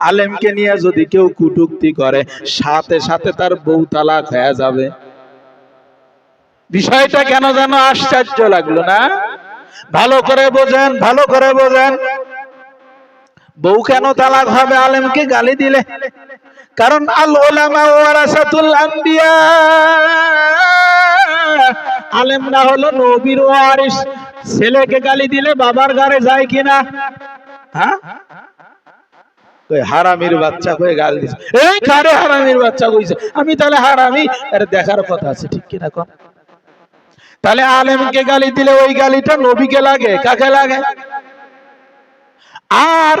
আলেমকে নিয়ে যদি কেউ কুটুক্তি করে, সাথে সাথে তার বউ তালাক হয়ে যাবে। বিষয়টা কেন যেন আশ্চর্য লাগল না? ভালো করে বোঝেন, ভালো করে বোঝেন। বউ কেন তালাক হবে আলেমকে গালি দিলে? কারণ আল ওলামা ওয়ারাসাতুল আম্বিয়া আলেমরা হলো নবীর ওয়ারিস ছেলেকে গালি দিলে বাবার ঘরে যায় কিনা? হ্যাঁ? হারামির বাচ্চা কই গাল দিছে? এই কারে হারামির বাচ্চা কইছে? আমি তাহলে হারামি? আরে দেখার কথা আছে ঠিক কিনা কম তাহলে আলেমকে গালি দিলে ওই গালিটা নবীকে লাগে কাকে লাগে? আর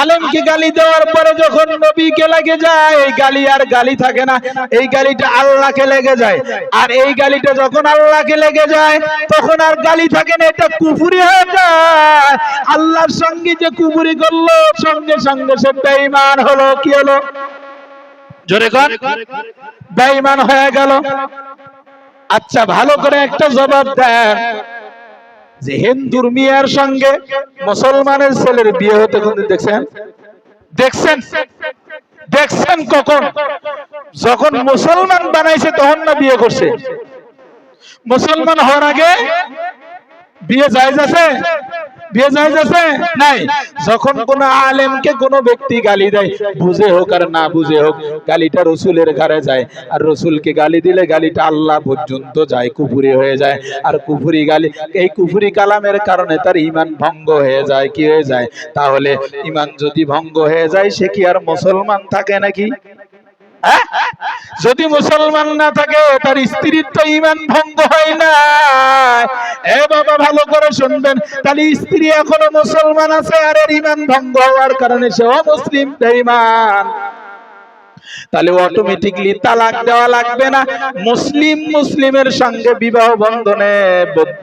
আলেমকে গালি দেওয়ার পরে যখন নবীকে লাগে যায়, এই গালি আর গালি থাকে না। এই গালিটা আল্লাহকে লেগে যায়। আর এই গালিটা যখন আল্লাহকে লেগে যায়, তখন আর গালি থাকে না, এটা কুফুরি হয়ে যায়। আল্লাহর সঙ্গে যে কুফুরি করল, সঙ্গে সঙ্গে সে বেঈমান হলো। কি হলো? জোরে কর বেঈমান হয়ে গেল। আচ্ছা ভালো করে একটা জবাব দেন। যে হিন্দুর মিয়ার সঙ্গে মুসলমানের ছেলের বিয়ে হতে কোনদিন দেখছেন? দেখছেন? দেখছেন কখন? যখন মুসলমান বানাইছে তখন না বিয়ে করছে? মুসলমান হওয়ার আগে বিয়ে যায় আছে? বিয়ে জায়েজ আছে নাই। যখন কোন আলেমকে কোন ব্যক্তি গালি দেয়, বুঝে হোক আর না বুঝে হোক, গালিটা রসুলের ঘরে যায়। আর রসুলকে গালি দিলে গালিটা আল্লাহ পর্যন্ত যায়, কুফুরি হয়ে যায়। আর কুফুরি গালি, এই কুফুরি কালামের কারণে তার ইমান ভঙ্গ হয়ে যায়, কি হয়ে যায়? তাহলে ইমান যদি ভঙ্গ হয়ে যায়, সে কি আর মুসলমান থাকে নাকি? যদি মুসলমান না থাকে, তার স্ত্রীর তো ইমান ভঙ্গ হয় না। এ বাবা, ভালো করে শুনবেন। তাহলে স্ত্রী এখনও মুসলমান আছে, আর এর ইমান ভঙ্গ হওয়ার কারণে সে অমুসলিম, বেঈমান। তাহলে অটোমেটিকলি তালাক দেওয়া লাগবে না। মুসলিম মুসলিমের সঙ্গে বিবাহ বন্ধনে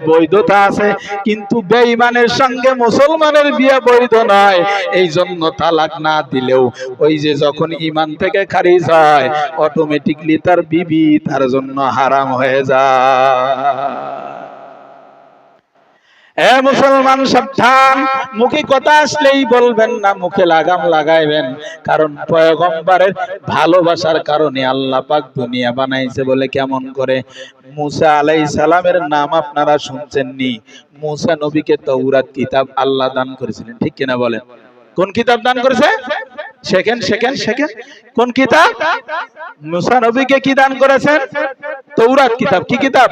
বৈধতা আছে কিন্তু বেঈমানের সঙ্গে মুসলমানের বিয়ে বৈধ নয়। এই জন্য তালাক না দিলেও ওই যে যখন ইমান থেকে খারিজ হয় অটোমেটিকলি তার বিবি তার জন্য হারাম হয়ে যায়। এ মুসলমান সাবধান। মুখে কথা আসলেই বলবেন না, মুখে লাগাম লাগাইবেন। কারণ পয়গম্বরের ভালোবাসার কারণে আল্লাহ পাক দুনিয়া বানাইছে বলে কেমন করে? মুসা আলাইহিস সালামের নাম আপনারা শুনছেননি। মুসা নবীকে তৌরাত কিতাব আল্লাহ দান করেছিলেন, ঠিক কিনা বলেন? কোন কিতাব দান করেছে? Second second second. কোন কিতাব? মুসা নবীকে কি দান করেছেন? তৌরাত কিতাব। কি কিতাব?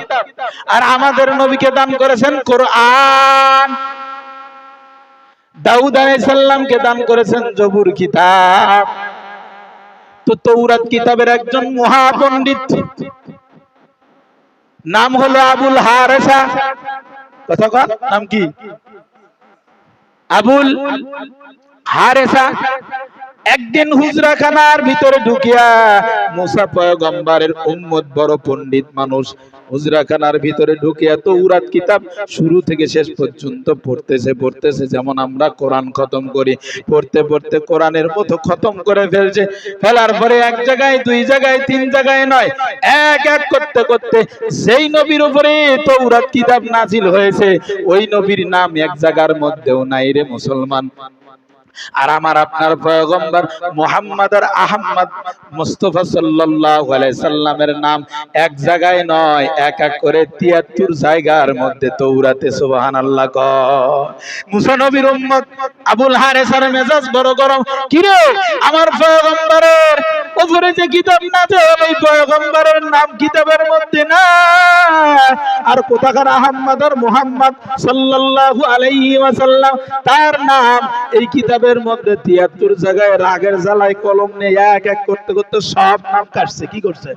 আর আমাদের নবীকে দান করেছেন কোরআন। দাউদ আলাইসাল্লামকে দান করেছেন জবুর কিতাব। তো তৌরাত কিতাবের একজন মহাপণ্ডিত। নাম হলো আবুল হারেসা। কথা কন, নাম কি? আবুল হারেসা। একদিন হুজরাখানার ভিতরে ঢুকিয়া মুসা পয়গম্বরের উম্মত বড় পণ্ডিত মানুষ হুজরাখানার ভিতরে ঢুকিয়া তো উরাত কিতাব শুরু থেকে শেষ পর্যন্ত পড়তেছে পড়তেছে যেমন আমরা কোরআন খতম করি, পড়তে পড়তে কোরআনের মতো খতম করে ফেলছে। ফেলার পরে এক জায়গায়, দুই জায়গায়, তিন জায়গায় নয়, এক এক করতে করতে যেই নবীর উপরে তৌরাত কিতাব নাজিল হয়েছে। ওই নবীর নাম এক জায়গার মধ্যেও নাই রে মুসলমান। আর আমার আপনার পয়গম্বর মোহাম্মদ আহম্মদ মুস্তফা সাল্লাল্লাহু সাল্লামের নাম এক জায়গায় নয়, এক এক করে 73 জায়গার মধ্যে তৌরাতে সুবহানাল্লাহ আল্লাহ মুসা উম্মত আবুল হারেসার মেজাজ বড় গরম। কি রে আমার পয়গম্বরের উপরে যে কিতাব না ওই পয়গম্বরের নাম কিতাবের মধ্যে না। আর কোথাকার আহম্মদ আর মুহাম্মদ সাল্লাল্লাহু আলাইহি ওয়াসাল্লাম, তার নাম এই কিতাবের মধ্যে তিয়াত্তর জায়গায় রাগের জ্বালায় কলম নিয়ে এক এক করতে করতে সব নাম কাটছে। কি করছে?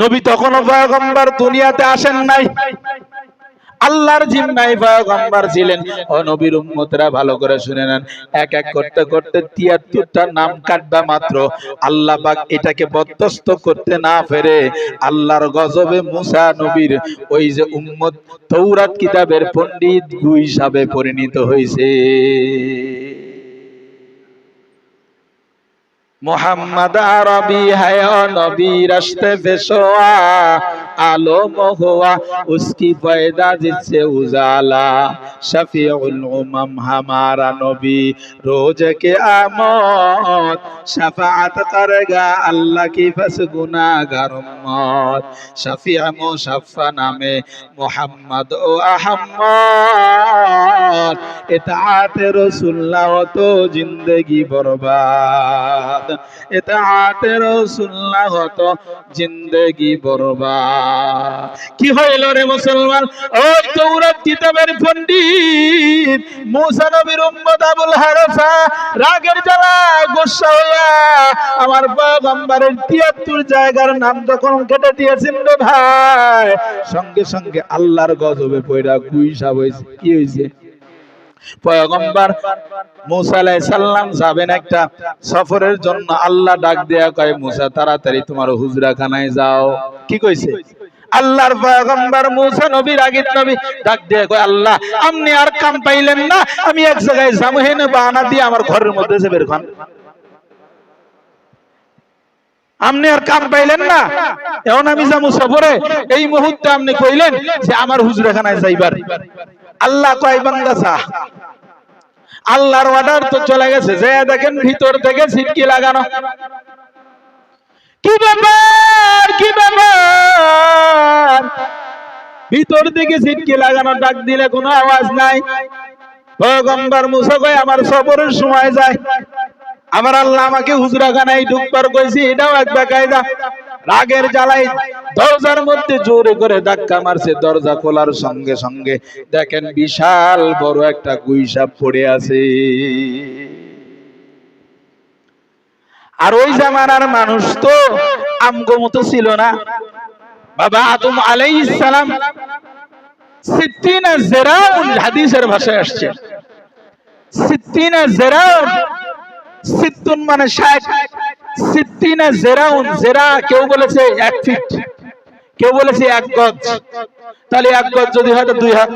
নবী তখনও পয়গম্বর দুনিয়াতে আসেন নাই। আল্লাহর জিম্মায় পয়গম্বর ছিলেন। ও নবীর উম্মতরা ভালো করে শুনে নেন। এক এক করতে করতে তিয়াত্তরটা নাম কাটবা মাত্র। আল্লাহ পাক এটাকে বরদস্ত করতে না পেরে আল্লাহর গজবে মুসা নবীর ওই যে উম্মত তৌরাত কিতাবের পণ্ডিত গু হিসাবে পরিণত হয়েছে। মোহাম্মদ আরবি, হায় নবী রাস্তে পেশোয়া আলোম হুয়া, উসকি পয়দা দিচ্ছে উজালা, শফিউল উমম, হামারা নবী রোজ কে আমত, শফাআত করেগা, আল্লাহ কি ফস গুনাহগার উম্মত শফিউ মুশাফা নামে মোহাম্মদ ও আহম্মদ ইতাআত রাসূলুল্লাহ তো জিন্দেগি বরবাদ। বরবাদ। কি হইল রে মুসলমান? ওই কিতাবের হারসা রাগের জ্বালা হইয়া আমার পয়গম্বরের 73 জায়গার নাম যখন কেটে দিয়েছেন রে ভাই, সঙ্গে সঙ্গে আল্লাহর গজবে পয়রা গুইসা হইছে কি হইছে? পয়গম্বর মুসা আলাইহিস সালাম যাবেন একটা সফরের জন্য, আল্লাহ ডাক দেয়া কয়, মুসা, তাড়াতাড়ি তোমার হুজরাখানায় যাও। কি কইছে? আল্লাহর পয়গম্বর মুসা নবী রাগিত নবী ডাক দিয়ে কয়, আল্লাহ, আপনি আর কাম পাইলেন না, আমি এক জায়গায় বাহানা দিয়ে আমার ঘরের মধ্যে বের খান আপনি আর কাম পাইলেন না, এখন আমি যাব সফরে। এই মুহূর্তে আপনি কইলেন যে, আমার হুজরাখানায় যাইবার। আল্লাহ কয়, বান্দা আল্লাহর অর্ডার তো চলে গেছে। যে দেখেন ভিতর থেকে সিটকি লাগানো। কি ব্যাপার? কি ব্যাপার? ভিতর থেকে সিটকি লাগানো, ডাক দিলে কোনো আওয়াজ নাই। পয়গম্বর মুসা আমার সফরের সময় যায়। আমার আল্লাহ আমাকে হুজরা হুজরাখানায় ঢুকবার কইছি, এটাও এক বেকায়দা। রাগের জ্বালাই দরজার মধ্যে জোরে করে ধাক্কা মারছে, দরজা খোলার সঙ্গে সঙ্গে। দেখেন বিশাল বড় একটা গুইসাপ পড়ে আছে। আর ওই জামানার মানুষ তো আমগো ছিল না। বাবা আদম আলাইহিস সালাম সিত্তিনা জেরাউন হাদিসের ভাষায় আসছে। সিত্তিনা জেরাউন সিত্তুন মানে ষাট। সিত্তিনা জেরাউন, জেরা কেউ বলেছে এক ফিট। কেউ বলেছে এক গজ। তাহলে এক গজ যদি হয় তো দুই হাত।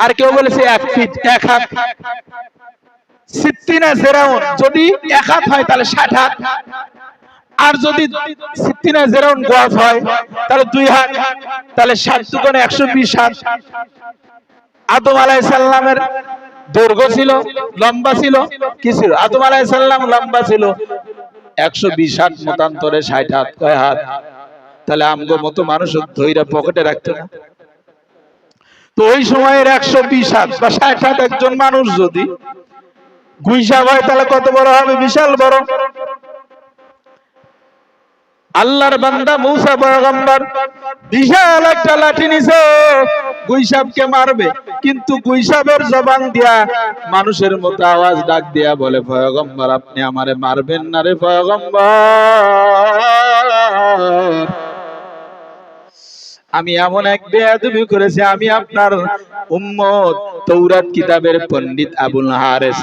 আর কেউ বলেছে এক ফিট, এক হাত। সিত্তিনা জেরাউন যদি এক হাত হয়, তাহলে ষাট হাত। আর যদি সিত্তিনা জেরাউন গজ হয়, তাহলে দুই হাত। তাহলে একশো বিশ হাত। আদম দৈর্ঘ্য ছিল, লম্বা ছিল, কি ছিল? আদম আলাইসাল্লাম লম্বা ছিল। একশো বিশ হাত, মতান্তরে ষাট হাত, কয় হাত? তাহলে আমগো মতো মানুষ ধৈরা পকেটে রাখতো না। তো ওই সময়ের একশো বিশ হাত বা ষাট হাত একজন মানুষ যদি গুইসা হয় তাহলে কত বড় হবে? বিশাল বড়। আল্লাহর বান্দা মৌসা পয়গম্বর বিশাল একটা লাঠি নিছে। গুইসাবকে মারবে কিন্তু গুইসাবের জবান দিয়া মানুষের মতো আওয়াজ ডাক দিয়া বলে পয়গম্বর আপনি আমারে মারবেন না রে পয়গম্বর। আমি এমন এক বেয়াদবি করেছি, আমি আপনার উম্মত তৌরাত কিতাবের পণ্ডিত আবুল হারেস।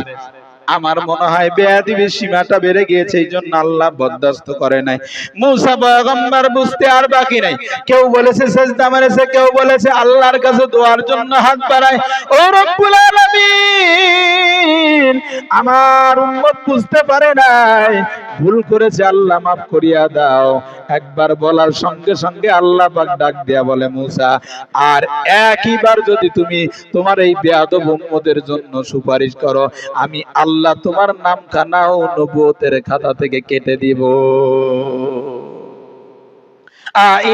আমার মনে হয় বেয়াদিবির সীমাটা বেড়ে গিয়েছে, এই জন্য আল্লাহ বরদাস্ত করে নাই। মুসা পয়গম্বর বুঝতে আর বাকি নাই। কেউ বলেছে, সেজদা মেরেছে, কেউ বলেছে, আল্লাহর কাছে দোয়ার জন্য হাত বাড়ায়। ও রব্বুল আলামিন, আমার উম্মত বুঝতে পারে নাই। ভুল করেছে, আল্লাহ মাফ করিয়া দাও। একবার বলার সঙ্গে সঙ্গে আল্লাহ পাক ডাক দেয়া বলে, মুসা, আর একইবার যদি তুমি তোমার এই বেয়াদব উম্মতের জন্য সুপারিশ করো, আমি আল্লাহ তোমার নাম ও নবুয়তের খাতা থেকে কেটে দিব।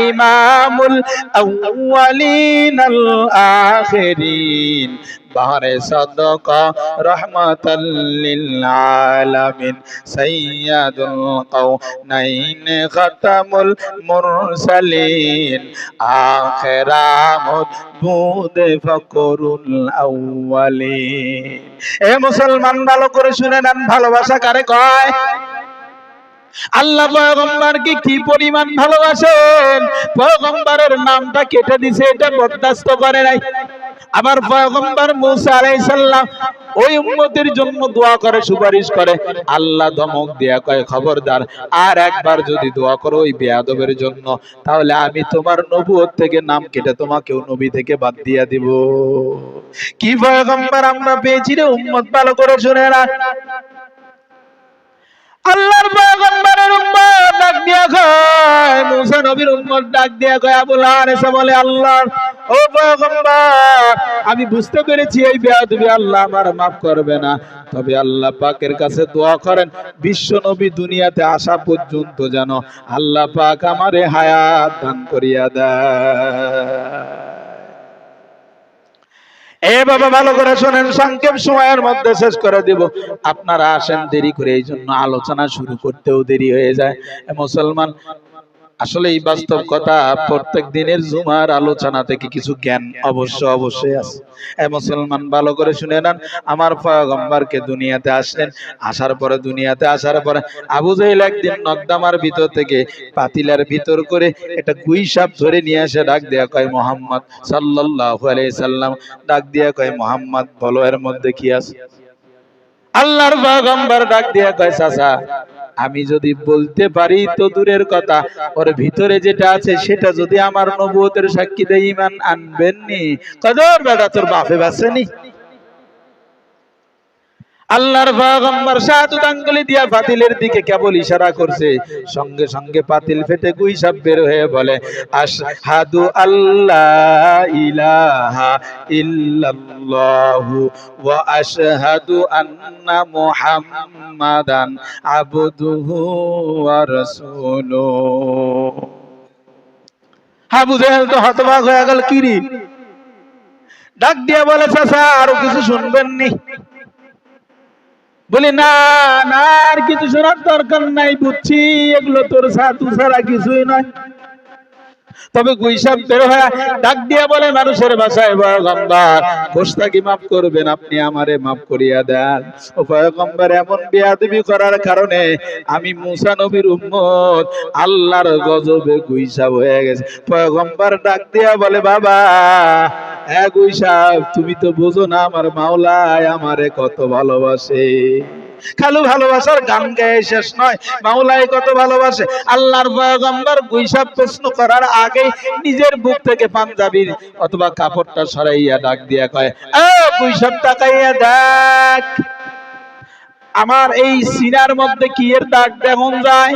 ইমামুল আউয়ালিন আল আখিরিন বাহারে সাদকা রহমাতাল লিল আলামিন মুরসালিন। বুদে ফকরুল আউয়ালিন। এ মুসলমান ভালো করে শুনে নেন, ভালোবাসা কারে কয়? আল্লাহ পয়গম্বরকে কি পরিমাণ ভালোবাসেন? পয়গম্বরের নামটা কেটে দিছে, এটা বরদাস্ত করে নাই। আবার পয়গম্বর মুসা আলাইহিস সালাম ওই উম্মতের জন্য দোয়া করে, সুপারিশ করে। আল্লাহ ধমক দেয়া কয়, খবরদার, আর একবার যদি দোয়া করো ওই বেয়াদবের জন্য, তাহলে আমি তোমার নবুয়ত থেকে নাম কেটে তোমাকেও নবী থেকে বাদ দিয়া দিব। কি পয়গম্বর আমরা পেয়েছি রে, উম্মত ভালো করে শুনে না আল্লাহর পয়গম্বরের উম্মত ডাক দিয়া কয়, মুসা নবীর উম্মত ডাক দিয়া কয় বলে আল্লাহ ও পয়গম্বর, আমি বুঝতে পেরেছি এই বেয়াদবি আল্লাহ আমার মাফ করবে না। তবে আল্লাহ পাকের কাছে দোয়া করেন, বিশ্ব নবী দুনিয়াতে আসা পর্যন্ত যেন আল্লাহ পাক আমারে হায়াত দান করিয়া দেয়। এ বাবা, ভালো করে শোনেন, সংক্ষেপ সময়ের মধ্যে শেষ করে দিব। আপনারা আসেন দেরি করে, এই জন্য আলোচনা শুরু করতেও দেরি হয়ে যায়। মুসলমান আসলে এই বাস্তব কথা প্রত্যেক দিনের জুমার আলোচনা থেকে কিছু জ্ঞান অবশ্য অবশ্যই আছে। এ মুসলমান, ভালো করে শুনে নেন। আমার পয়গম্বরকে দুনিয়াতে আসলেন। আসার পরে দুনিয়াতে আসার পরে আবু জাহিল একদিন নকদামার ভিতর থেকে পাতিলার ভিতর করে এটা গুই সাপ ধরে নিয়ে এসে ডাক দেয়া কয়, মোহাম্মদ সাল্লাল্লাহু আলাইহি সাল্লাম। ডাক দিয়া কয়, মোহাম্মদ, বলো এর মধ্যে কি আছে? আল্লাহর পয়গম্বর ডাক দিয়া কয়, চাচা আমি যদি বলতে পারি তো দূরের কথা, ওর ভিতরে যেটা আছে সেটা যদি আমার নবুয়তের সাক্ষী দেয় ইমান আনবেননি, কদর বেড়া তোর বাপে বাসেনি আল্লাহর পয়গম্বর শাহাদত আঙ্গুলি দিয়া পাতিলের দিকে কেবল ইশারা করছে। সঙ্গে সঙ্গে পাতিল ফেটে গুই সাপ বের হয়ে বলে, আশহাদু আল্লাহ ইলাহা ইল্লাল্লাহু ওয়া আশহাদু আন্না মুহাম্মাদান আবদুহু ওয়া রাসূলুহু আবু জাহেল তো হতবাক হয়ে গেল কিরি? ডাক দিয়া বলে, চাচা, আরও কিছু শুনবেন নি বলি, না না, আর কিছু শোনার দরকার নাই বুঝছি, এগুলো তোর সাথু ছাড়া কিছুই নয়। তবে গুইসাব বের হয়ে ডাক দিয়া বলে, মানুষের ভাষায় পয়গম্বর কোষ্টাকি মাফ করবেন? আপনি আমারে মাফ করিয়া দেন। ও পয়গম্বর, এমন বেয়াদবি করার কারণে আমি মুসা নবীর উম্মত, আল্লাহর গজবে গুইসাব হয়ে গেছে। পয়গম্বর ডাক দিয়া বলে, বাবা গুইসাব তুমি তো বোঝো না আমার মাওলায় আমারে কত ভালোবাসে। খালু ভালোবাসার গান গায়ে শেষ নয় মাওলাই কত ভালোবাসে। আল্লাহর পয়গম্বর গুইসাব প্রশ্ন করার আগে নিজের বুক থেকে পাঞ্জাবির অথবা কাপড়টা সরাইয়া ডাক দিয়া কয় ও গুইসাব তাকাইয়া দেখ, আমার এই সিনার মধ্যে কি এর দাগ দেখুন যায়?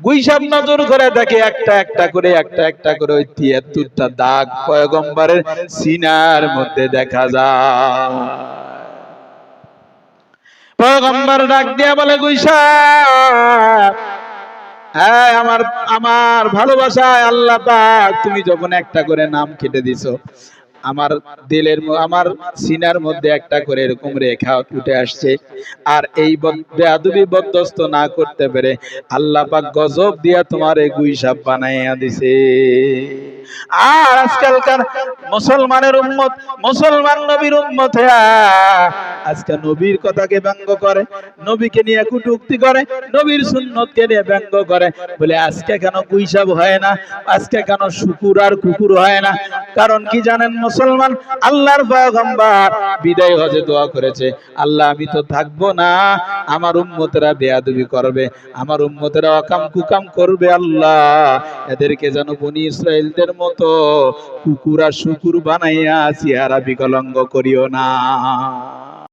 গুইসাব নজর করে দেখে একটা একটা করে, একটা একটা করে ওই তিয়াত্তরটা দাগ পয়গম্বরের সিনার মধ্যে দেখা যায়। পয়গম্বর ডাক দিয়া বলে গুইসা হ্যাঁ আমার আমার ভালোবাসায় আল্লাহ পাক, তুমি যখন একটা করে নাম কেটে দিছো আমার দিলের আমার সিনার মধ্যে একটা করে এরকম রেখা উঠে আসছে। আর এই বেয়াদবি বরদস্ত না করতে পেরে আল্লাহ পাক গজব দিয়া তোমার এই গুইসাপ বানাইয়া দিছে। আর আজকালকার মুসলমানের উম্মত, মুসলমান নবীর উম্মত হইয়া আজকে নবীর কথাকে ব্যঙ্গ করে, নবীকে নিয়ে কুটুক্তি করে, নবীর সুন্নতকে নিয়ে ব্যঙ্গ করে। বলে, আজকে কেন গুইসাব হয় না? আজকে কেন শুকুর আর কুকুর হয় না? কারণ কি জানেন মুসলমান আল্লাহর পয়গম্বর। বিদায় হজে দোয়া করেছে, আল্লাহ, আমি তো থাকব না। আমার উম্মতেরা বেয়াদবি করবে, আমার উম্মতেরা অকাম কুকাম করবে, আল্লাহ। এদেরকে যেন বনি ইসরায়েলদের মতো কুকুর শুকুর বানাইয়া চেহারা বিকলঙ্গ করিও না।